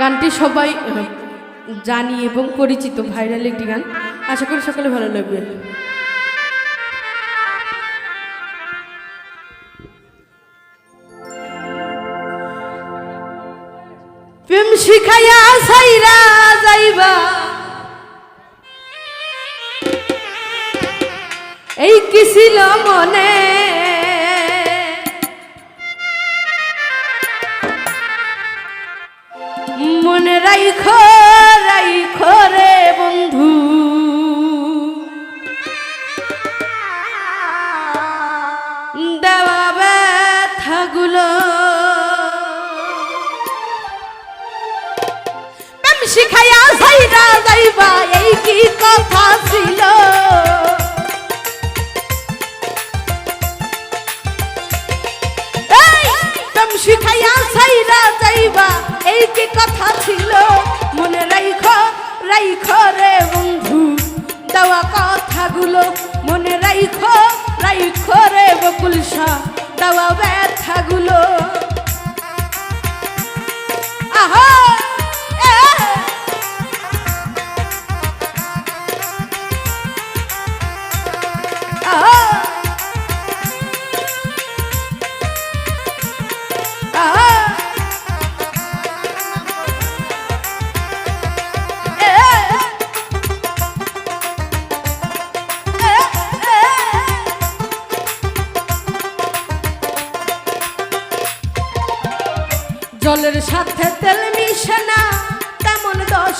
গানটি সবাই জানি এবং পরিচিত, ভাইরাল একটি গান। আশা করি সকলে ভালো লাগবে। প্রেম শিখাইয়া যাইবা। এই কি ছিল মনে? শিখাইয়া সাইরা যাইবা, এই কি কথা ছিল? শিখাইয়া সাইরা যাইবা, এই কি কথা ছিল? মনে রাইখো রাইখো রে বন্ধু, দেওয়া কথাগুলো মনে রাইখো রাইখো রে বকুল দেওয়া ব্যথাগুলো।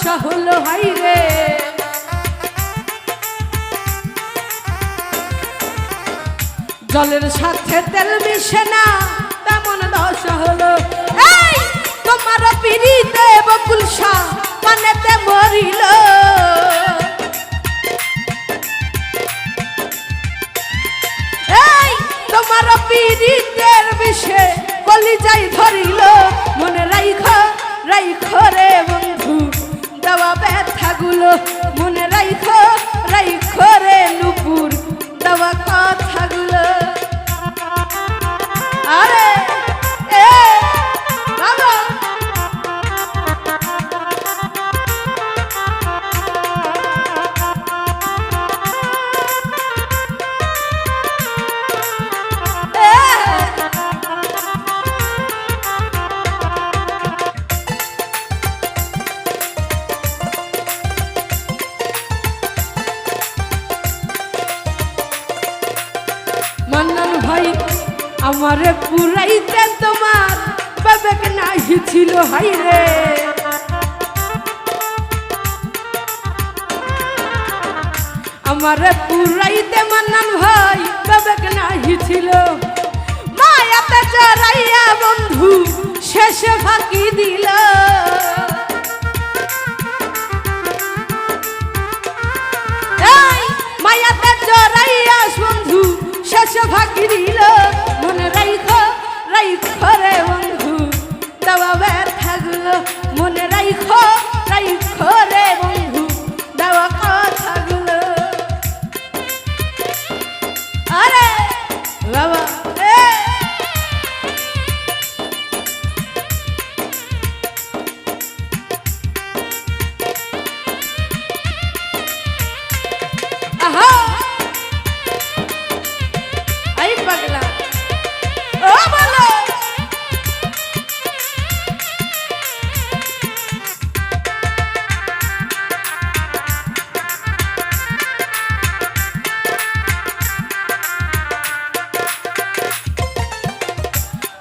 তেমন হলো হাই রে। জলের সাথে তেল মিশে না, তেমন দশা হলো। তোমার পিড়িতে বকুল শাহ পানেতে মরিল। তোমার পীড়িতের বিষে কলি যাই ধরিল। মনে রাইখ রাইখ রে বন্ধু। দেওয়া ব্যথাগুলো মনে রাইখো রাইখো রে নুপুর দেওয়া কথাগুলো। আরে! আমারে পুরাইতে তোমার বাবেক নাহি ছিল, হাই রে। আমারে পুরাইতে মান্নান ভাই বাবেক নাহি ছিল। মায়াতে জড়াইয়া বন্ধু শেষে ফাঁকি দিল। মায়াতে জড়াইয়া বন্ধু শেষে ফাঁকি দিল।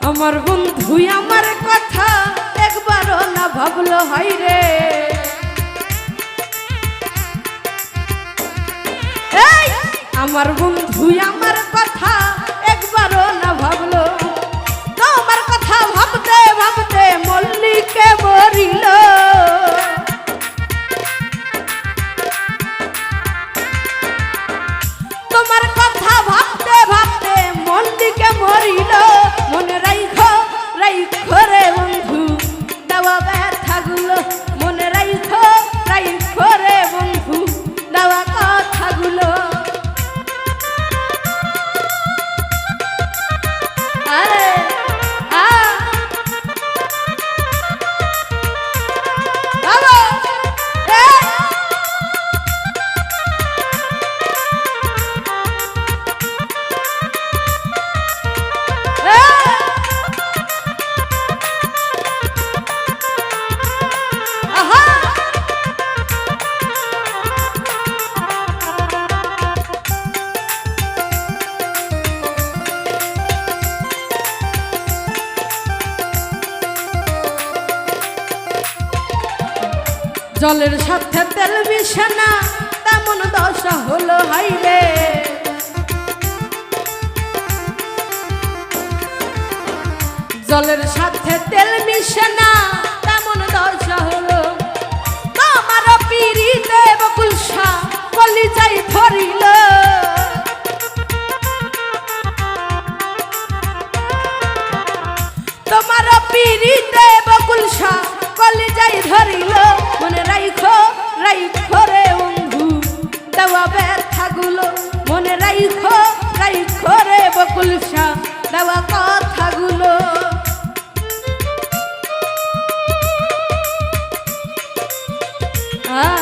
আমার বন্ধু আমার কথা একবারও না ভাবলো হাই রে আমার বন্ধু আমার কথা। জলের সাথে তেল মিশে না, তেমন দশা হলো হাইরে। জলের সাথে তেল মিশে না, তেমন দশা দেওয়া ব্যথাগুলো মনে রাইখো রাইখো রে বকুল শাহ দেওয়া কথাগুলো। হ্যাঁ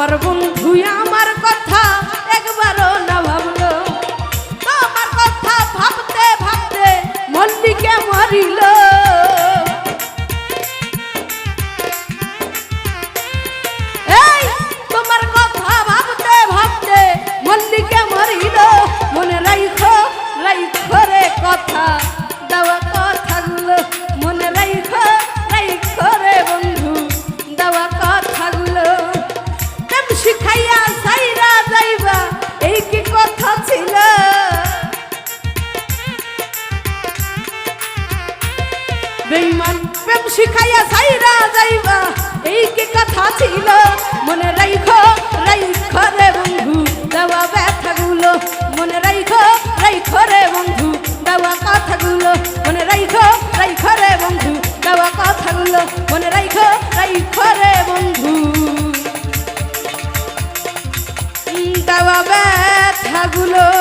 আমার বন্ধু আমার কথা একবারও না ভাবলো। তোমার কথা ভাবতে ভাবতে মল্লিকে মরিল। ছিল। মনে রাইখো রাইখো রে বন্ধু, দেওয়া ব্যথাগুলো। মনে রাইখো রাইখো রে বন্ধু, দেওয়া কথাগুলো। মনে রাইখো রাইখো রে বন্ধু, দেওয়া কথাগুলো। মনে রাইখো রাইখো রে বন্ধু। দেওয়া ব্যথাগুলো।